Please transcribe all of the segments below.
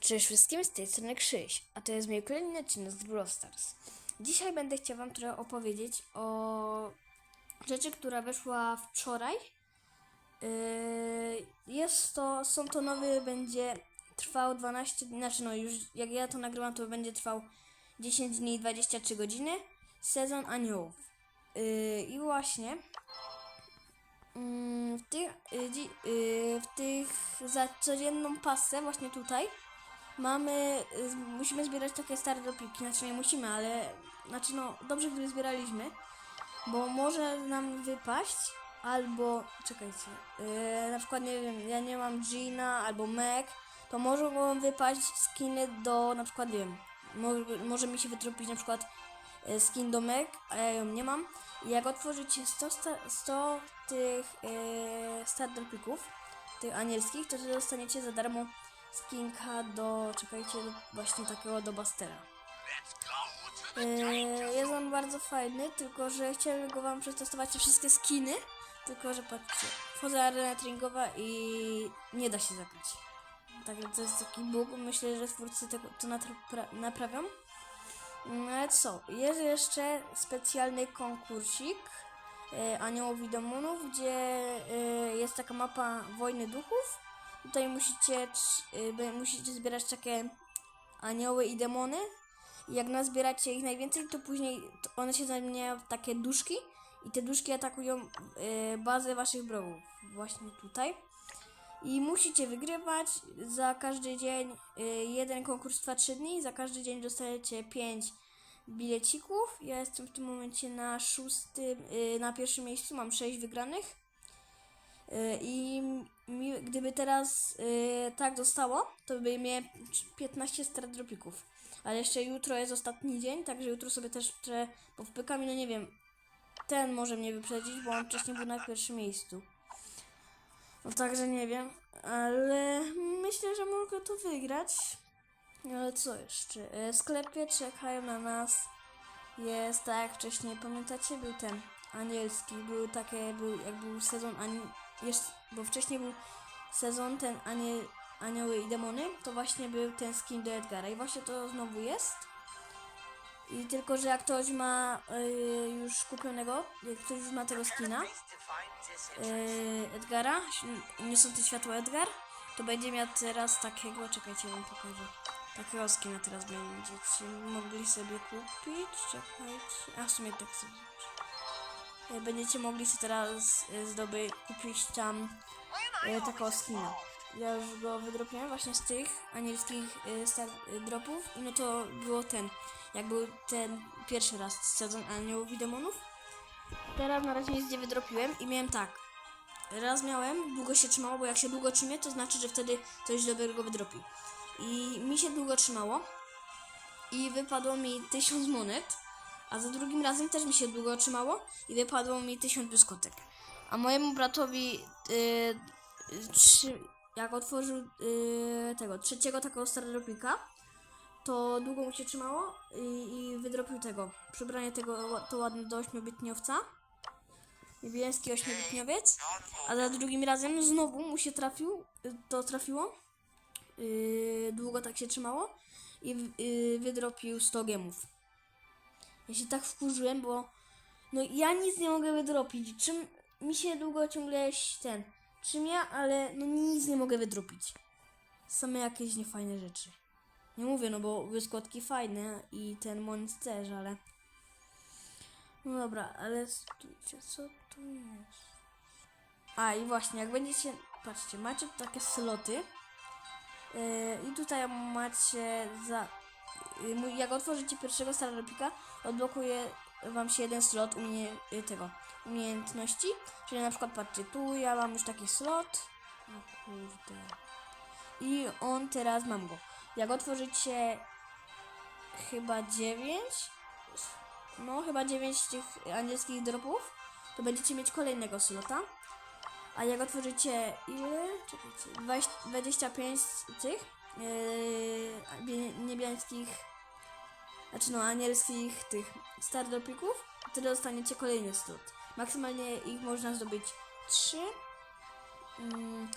Cześć wszystkim, z tej strony Krzyś, a to jest mój kolejny odcinek z Brawl Stars. Dzisiaj będę chciał wam trochę opowiedzieć o rzeczy, która wyszła wczoraj. Yy, Jest to, są to nowy, będzie trwał 12 dni, znaczy no już jak ja to nagrywam, to będzie trwał 10 dni i 23 godziny. Sezon aniołów. Yy, I właśnie mm, w tych, yy, w tych za codzienną pasę właśnie tutaj mamy, y, musimy zbierać takie stare dopiki, znaczy nie musimy, ale, znaczy no, dobrze gdyby zbieraliśmy, bo może nam wypaść, albo, czekajcie, yy, na przykład, nie wiem, ja nie mam Gina, albo Meg, to mogą wypaść skiny do, na przykład, nie wiem, może, może mi się wytropić na przykład y, skin do Meg, a ja ją nie mam, i jak otworzycie 100, sta- 100 tych yy, start dropików, tych anielskich, to dostaniecie za darmo skinka do, czekajcie, do, właśnie takiego do Bastera. Yy, jest on bardzo fajny, tylko że chciałem go wam przetestować te wszystkie skiny, tylko że patrzcie, wchodzę arena treningowa i nie da się zagrać. Tak, to jest taki bug, myślę, że twórcy tego to napra- naprawią. No co, jest jeszcze specjalny konkursik e, Aniołów i Demonów, gdzie e, jest taka mapa Wojny Duchów. Tutaj musicie, y, musicie zbierać takie anioły i demony. Jak nazbieracie ich najwięcej, to później one się zamieniają w takie duszki. I te duszki atakują y, bazę waszych wrogów. Właśnie tutaj. I musicie wygrywać. Za każdy dzień y, jeden konkurs trwa 3 dni. Za każdy dzień dostajecie 5 bilecików. Ja jestem w tym momencie na szóstym, na pierwszym miejscu. Mam 6 wygranych. I gdyby teraz y, tak zostało, to by miałem 15 strat dropików. Ale jeszcze jutro jest ostatni dzień, także jutro sobie też jeszcze powpykam i no nie wiem, ten może mnie wyprzedzić, bo on wcześniej był na pierwszym miejscu. No także nie wiem, ale myślę, że mogę to wygrać. Ale co jeszcze? E, W sklepie czekają na nas. Jest tak jak wcześniej, pamiętacie? Był ten anielski, był takie, był, jak był sezon ani, bo wcześniej był sezon ten anie, anioły i demony, to właśnie był ten skin do Edgara i właśnie to znowu jest. I tylko, że jak ktoś ma y, już kupionego, jak ktoś już ma tego skina, y, Edgara, niosący światło Edgar, to będzie miał teraz takiego, czekajcie, wam pokażę. Takiego skina teraz będziecie mogli sobie kupić, czekajcie, a w sumie tak sobie. Y, Będziecie mogli sobie teraz y, zdobyć, kupić tam y, takiego skina. Ja już go wydropiłem właśnie z tych anielskich star, dropów i no to było ten, jak był ten pierwszy raz sezon aniołów i demonów. Teraz na razie nic nie wydropiłem i miałem tak. Raz miałem, długo się trzymało, bo jak się długo trzymie, to znaczy, że wtedy coś dobrego wydropi. I mi się długo trzymało i wypadło mi 1000 monet, a za drugim razem też mi się długo trzymało i wypadło mi 1000 błyskotek. A mojemu bratowi y, y, jak otworzył y, tego trzeciego takiego starodropika, to długo mu się trzymało i, i wydropił tego. Przybranie tego to ładne do ośmiobietniowca. Niebieskki ośmiobietniowiec. A za drugim razem znowu mu się trafił, y, to trafiło. Yy, długo tak się trzymało i wydropił 100 gemów. Ja się tak wkurzyłem, bo no ja nic nie mogę wydropić. Czym mi się długo ciągle ten czym ja, ale no nic nie mogę wydropić. Same jakieś niefajne rzeczy. Nie mówię, no bo wyskotki fajne i ten monet też, ale no dobra, ale co tu jest? A i właśnie, jak będziecie, patrzcie, macie takie sloty yy, i tutaj macie za, yy, jak otworzycie pierwszego starodopika, odblokuje wam się jeden slot umie, yy, tego, umiejętności, czyli na przykład patrzcie, tu ja mam już taki slot, o kurde, i on teraz mam go. Jak otworzycie chyba 9, no chyba 9 tych angielskich dropów, to będziecie mieć kolejnego slota. A jak otworzycie ile? Czekajcie, 20, 25 z tych yy, niebieskich, znaczy no anielskich tych star dropików, wtedy dostaniecie kolejny slot. Maksymalnie ich można zdobyć 3. Mm,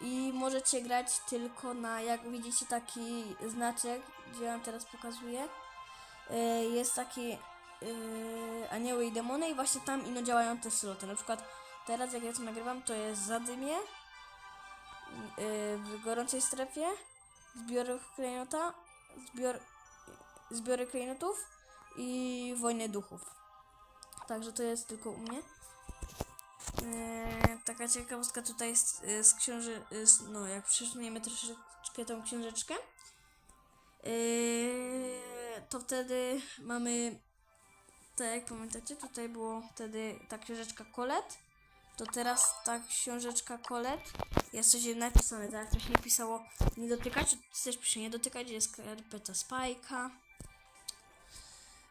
i możecie grać tylko na, jak widzicie taki znaczek, gdzie wam teraz pokazuję, y, jest taki y, anioły i demony i właśnie tam ino działają te sloty. Na przykład teraz jak ja to nagrywam, to jest Zadymie, y, w gorącej strefie, zbiór klejnota, zbiór, zbiory klejnotów i wojny duchów. Także to jest tylko u mnie. Eee, taka ciekawostka tutaj jest e, z książę... e, z- No, jak przeczytujemy troszeczkę tą książeczkę, eee, to wtedy mamy... Tak jak pamiętacie, tutaj było wtedy ta książeczka Kolet. To teraz ta książeczka Kolet jest coś napisane, tak jak wcześniej pisało nie dotykać, też pisze nie dotykać, jest skarpeta Spajka.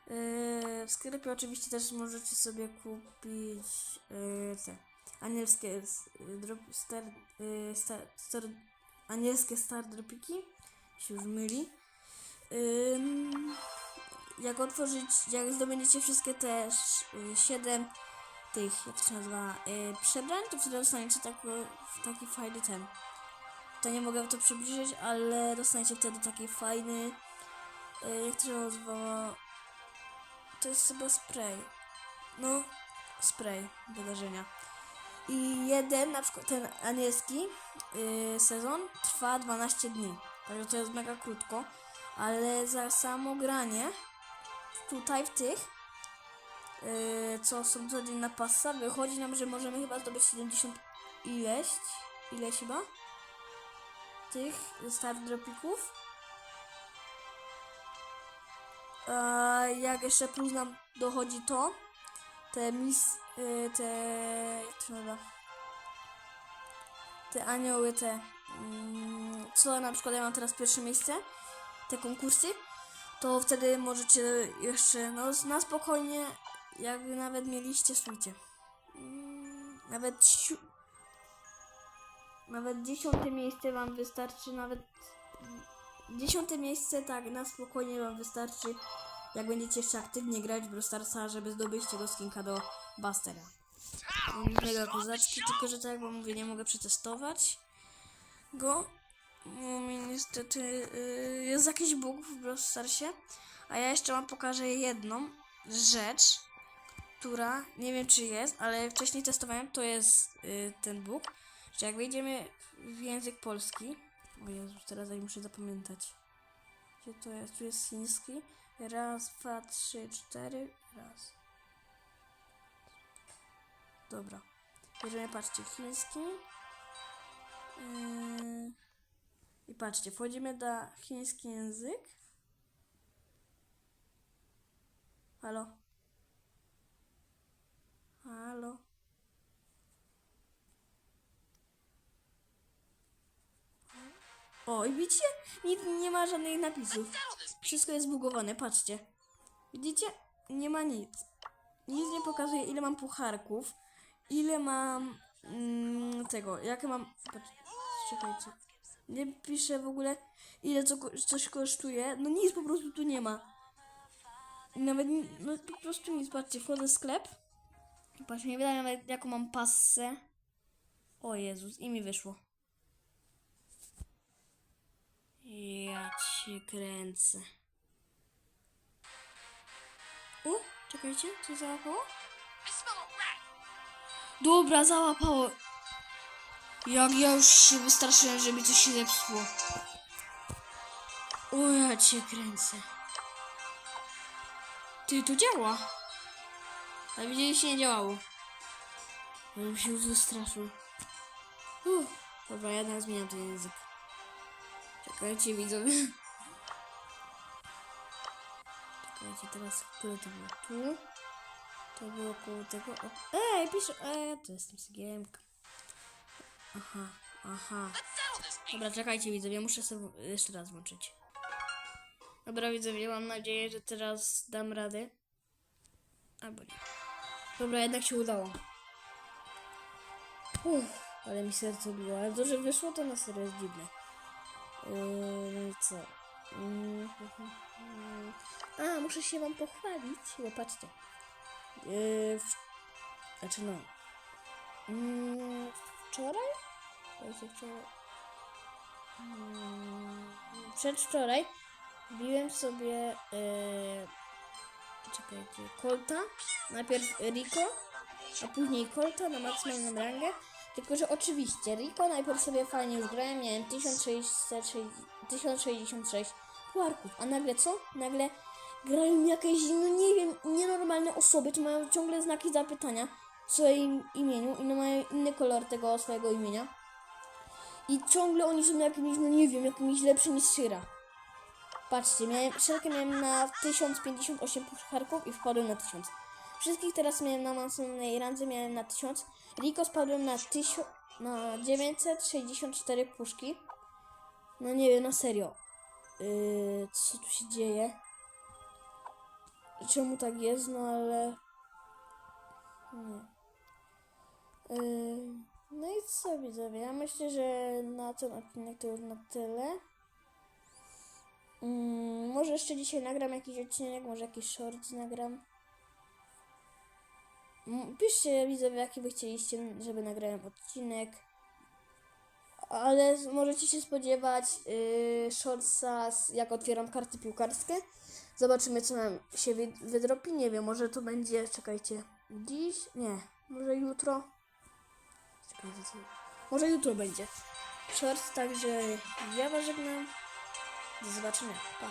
Yy, w sklepie oczywiście też możecie sobie kupić yy, te anielskie s- y, drop, star, yy, star, star, anielskie star dropiki. Się już myli. Ym, jak otworzyć, jak zdobędziecie wszystkie te 7 tych, jak to się nazywa, yy, przebrań, to wtedy dostaniecie taki, taki fajny ten. To nie mogę to przybliżyć, ale dostaniecie wtedy taki fajny, yy, jak to się nazywa, to jest chyba spray. No, spray wydarzenia. I jeden, na przykład ten anielski yy, sezon trwa 12 dni. Także to jest mega krótko. Ale za samo granie tutaj w tych, yy, co są co dzień na pasa, wychodzi nam, że możemy chyba zdobyć 70 ileś, ileś chyba tych star dropików. Jak jeszcze plus nam dochodzi to, te mis, y, te, jak to te anioły, te, mm, co na przykład ja mam teraz pierwsze miejsce, te konkursy, to wtedy możecie jeszcze, no na spokojnie, jakby nawet mieliście, słuchajcie, mm, nawet nawet dziesiąte miejsce wam wystarczy, nawet Dziesiąte miejsce, tak, na spokojnie wam wystarczy, jak będziecie jeszcze aktywnie grać w Brawl Starsa, żeby zdobyć tego skinka do Bustera. Mega kozaczki, tylko że tak jak wam mówię, nie mogę przetestować go. Bo mi niestety yy, jest jakiś bóg w Brawl Starsie. A ja jeszcze wam pokażę jedną rzecz, która nie wiem czy jest, ale wcześniej testowałem, to jest yy, ten bóg, że jak wejdziemy w język polski, o Jezu, teraz ja muszę zapamiętać. Gdzie to jest? Tu jest chiński. Raz, dwa, trzy, cztery. Raz. Dobra. Bierzemy, patrzcie, chiński. Yy... I patrzcie, wchodzimy na chiński język. Halo? Halo? O, i widzicie? Nic nie ma żadnych napisów. Wszystko jest zbugowane, patrzcie. Widzicie? Nie ma nic. Nic nie pokazuje, ile mam pucharków, ile mam mm, tego, jakie mam. Czekajcie. Nie pisze w ogóle, ile co, coś kosztuje. No nic po prostu tu nie ma. Nawet, no po prostu nic. Patrzcie, wchodzę w sklep. Patrzcie, nie wydaje nawet jaką mam passę. O Jezus, i mi wyszło. Ja cię kręcę. O, czekajcie, co załapało? Dobra, załapało. Jak ja już się wystraszyłem, że mi coś się zepsuło. O, ja cię kręcę. Ty, to działa. Ale widzieliście, nie działało. Ale mi się już wystraszył. Uff. Dobra, ja jednak zmieniam ten język. Czekajcie, widzowie. Czekajcie, teraz które to było? Tu? To było koło tego. O, ej, pisze. Ej, to jestem sygiemka. Aha, aha. Dobra, czekajcie, widzowie, muszę sobie jeszcze raz włączyć. Dobra, widzowie, mam nadzieję, że teraz dam radę. Albo nie. Dobra, jednak się udało. Uff, ale mi serce biło. Ale to, że wyszło, to na serio jest dziwne. Yy, co? Yy, A, muszę się wam pochwalić, bo patrzcie. Yy. Znaczy no. Yy, wczoraj? Jest wczoraj. mm, przedwczoraj biłem sobie yy, czekajcie, Colta, najpierw Rico, a później Colta na maksymalną rangę. Tylko, że oczywiście Rico najpierw sobie fajnie już grałem, miałem 1660 1066 puarków, a nagle co? Nagle grają jakieś, no nie wiem, nienormalne osoby, to mają ciągle znaki zapytania w swoim imieniu i no mają inny kolor tego swojego imienia. I ciągle oni są jakimiś, no nie wiem, jakimiś lepszymi niż Syra. Patrzcie, miałem, szelkę miałem na 1058 pucharków i wpadłem na 1000. Wszystkich teraz miałem na maksymalnej randze, miałem na 1000. Rico spadłem na 1000, na 964 puszki. No nie wiem, na serio. Yy, co tu się dzieje? Czemu tak jest? No ale... Nie. Yy, no i co widzowie? Ja myślę, że na ten odcinek to już na tyle. Mm, może jeszcze dzisiaj nagram jakiś odcinek, może jakiś short nagram. Mm, Piszcie widzowie, jaki by chcieliście, żeby nagrałem odcinek. Ale możecie się spodziewać yy, shortsa, jak otwieram karty piłkarskie. Zobaczymy, co nam się wy- wydropi. Nie wiem, może to będzie, czekajcie, dziś? Nie, może jutro. Czekajcie, co? Może jutro będzie. Shorts, także ja was żegnam. Do zobaczenia. Pa.